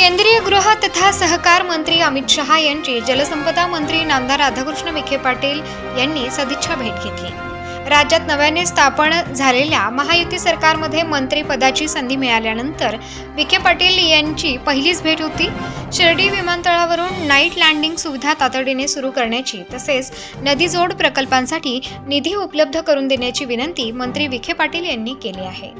केंद्रीय गृह तथा सहकार मंत्री अमित शहा यांची जलसंपदा मंत्री नामदार राधाकृष्ण विखे पाटील यांनी सदिच्छा भेट घेतली. राज्यात नव्याने स्थापन झालेल्या महायुती सरकारमध्ये मंत्रीपदाची संधी मिळाल्यानंतर विखे पाटील यांची पहिलीच भेट होती. शिर्डी विमानतळावरून नाईट लँडिंग सुविधा तातडीने सुरू करण्याची तसेच नदीजोड प्रकल्पांसाठी निधी उपलब्ध करून देण्याची विनंती मंत्री विखे पाटील यांनी केली आहे.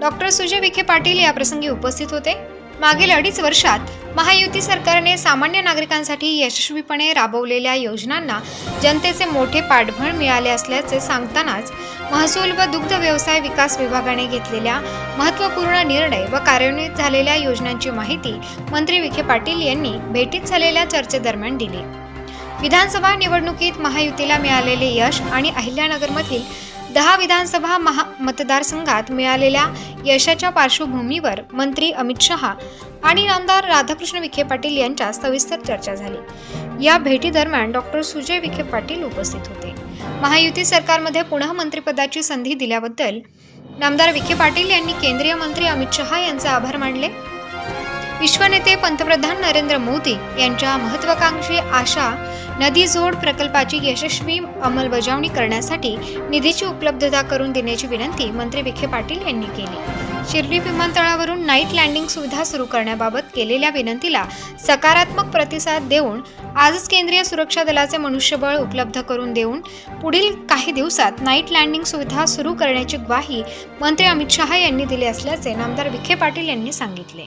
डॉक्टर सुजय विखे पाटील याप्रसंगी उपस्थित होते. मागील अडीच वर्षात महायुती सरकारने सामान्य नागरिकांसाठी यशस्वीपणे राबवलेल्या योजनांना जनतेचे मोठे पाठबळ मिळाले असल्याचे सांगतानाच महसूल व दुग्ध व्यवसाय विकास विभागाने घेतलेल्या महत्त्वपूर्ण निर्णय व कार्यान्वित झालेल्या योजनांची माहिती मंत्री विखे पाटील यांनी भेटीत झालेल्या चर्चेदरम्यान दिली. विधानसभा निवडणुकीत महायुतीला मिळालेले यश आणि अहिल्यानगरमधील दहा विधानसभा महा मतदारसंघात मिळालेल्या यशाच्या पार्श्वभूमीवर मंत्री अमित शहा आणि आमदार राधाकृष्ण विखे पाटील यांच्या सविस्तर चर्चा झाली. या भेटीदरम्यान डॉक्टर सुजय विखे पाटील उपस्थित होते. महायुती सरकारमध्ये पुन्हा मंत्रिपदाची संधी दिल्याबद्दल नामदार विखे पाटील यांनी केंद्रीय मंत्री अमित शहा यांचे आभार मानले. विश्वनेते पंतप्रधान नरेंद्र मोदी यांच्या महत्वाकांक्षी आशा नदी जोड प्रकल्पाची यशस्वी अंमलबजावणी करण्यासाठी निधीची उपलब्धता करून देण्याची विनंती मंत्री विखे पाटील यांनी केली. शिर्डी विमानतळावरून नाईट लँडिंग सुविधा सुरू करण्याबाबत केलेल्या विनंतीला सकारात्मक प्रतिसाद देऊन आजच केंद्रीय सुरक्षा दलाचे मनुष्यबळ उपलब्ध करून देऊन पुढील काही दिवसात नाईट लँडिंग सुविधा सुरू करण्याची ग्वाही मंत्री अमित शहा यांनी दिली असल्याचे नामदार विखे पाटील यांनी सांगितले.